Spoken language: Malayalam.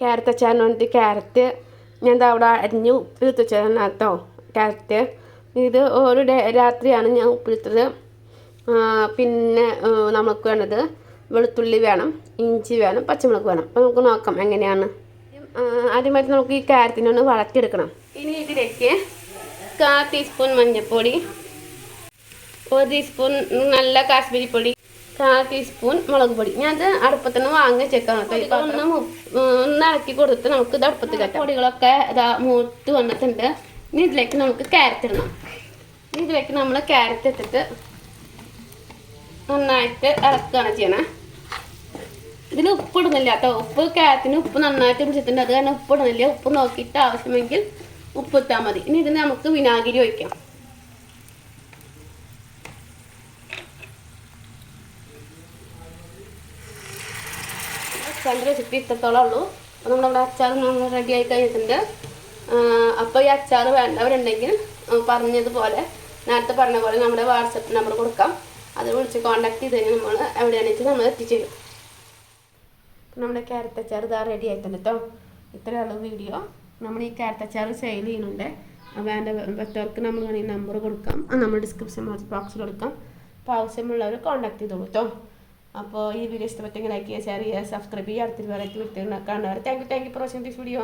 ക്യാരറ്റ് അച്ചാറിന് വേണ്ടിയിട്ട് ക്യാരറ്റ് ഞാൻ അവിടെ അരിഞ്ഞ് ഉപ്പിലിട്ട് വെച്ചതാണ് കേട്ടോ ക്യാരറ്റ് ഇത് ഒരു രാത്രിയാണ് ഞാൻ ഉപ്പിലിട്ടത്. പിന്നെ നമുക്ക് വേണ്ടത് വെളുത്തുള്ളി വേണം ഇഞ്ചി വേണം പച്ചമുളക് വേണം. അപ്പോൾ നമുക്ക് നോക്കാം എങ്ങനെയാണ്. ആദ്യമായിട്ട് നമുക്ക് ഈ ക്യാരറ്റിനെ ഒന്ന് വളർത്തിയെടുക്കണം ഇനി ഇതിലേക്ക് കാ ടീസ്പൂൺ മഞ്ഞൾപ്പൊടി ഒരു ടീസ്പൂൺ നല്ല കാശ്മീരി പൊടി കാൽ ടീസ്പൂൺ മുളക് പൊടി. ഞാനത് അടുപ്പത്ത് നിന്ന് വാങ്ങി വെച്ചേക്കാം കേട്ടോ. ഒന്ന് ഒന്ന് ഇളക്കി കൊടുത്ത് നമുക്ക് ഇത് അടുപ്പത്ത് കെട്ടാം. പൊടികളൊക്കെ ഇതാ മൂത്ത് വന്നിട്ടുണ്ട്. ഇനി ഇതിലേക്ക് നമുക്ക് ക്യാരറ്റ് ഇടണം. ഇനി ഇതിലേക്ക് നമ്മൾ ക്യാരറ്റ് ഇട്ടിട്ട് നന്നായിട്ട് ഇളക്കുകയാണ് ചെയ്യണേ. ഇതിൽ ഉപ്പ് ഇടുന്നില്ല കേട്ടോ. ഉപ്പ് ക്യാരറ്റിന് ഉപ്പ് നന്നായിട്ട് പിടിച്ചിട്ടുണ്ട്. അത് കാരണം ഉപ്പ് ഇടുന്നില്ല. ഉപ്പ് നോക്കിയിട്ട് ആവശ്യമെങ്കിൽ ഉപ്പ് ഇട്ടാൽ മതി. ഇനി ഇതിന് നമുക്ക് വിനാഗിരി ഒഴിക്കാം. അച്ചാറിന്റെ റെസിപ്പി ഇത്രത്തോളം ഉള്ളൂ അപ്പോൾ നമ്മുടെ അച്ചാർ നമ്മൾ റെഡി ആയി കഴിഞ്ഞിട്ടുണ്ട്. അപ്പോൾ ഈ അച്ചാർ വേണ്ടവരുണ്ടെങ്കിൽ പറഞ്ഞതുപോലെ നേരത്തെ പറഞ്ഞ പോലെ നമ്മുടെ വാട്സപ്പ് നമ്പർ കൊടുക്കാം. അത് വിളിച്ച് കോൺടാക്ട് ചെയ്ത് കഴിഞ്ഞാൽ നമ്മൾ എവിടെയാണെന്ന് നമ്മൾ എത്തിച്ചു തരും അപ്പോൾ നമ്മുടെ ക്യാരറ്റ് അച്ചാർ ഇതാ റെഡി ആയിട്ടുണ്ട് കേട്ടോ ഇത്രയുള്ള വീഡിയോ നമ്മൾ ഈ ക്യാരറ്റ് അച്ചാർ സെയിൽ ചെയ്യുന്നുണ്ട്. വേണ്ട വെച്ചവർക്ക് നമ്മൾ വേണമെങ്കിൽ നമ്പർ കൊടുക്കാം. നമ്മൾ ഡിസ്ക്രിപ്ഷൻ ബോക്സിൽ കൊടുക്കാം. അപ്പോൾ ആവശ്യമുള്ളവർ കോൺടാക്ട് ചെയ്തോളൂ കേട്ടോ അപ്പോൾ ഈ വീഡിയോ ഇഷ്ടപ്പെട്ടെങ്കിൽ ലൈക്ക് ചെയ്യുക ഷെയർ ചെയ്യുക സബ്സ്ക്രൈബ് ചെയ്യുക അടുത്തൊരു വെറൈറ്റി വീഡിയോ കാണാറ് thank you thank you for watching this video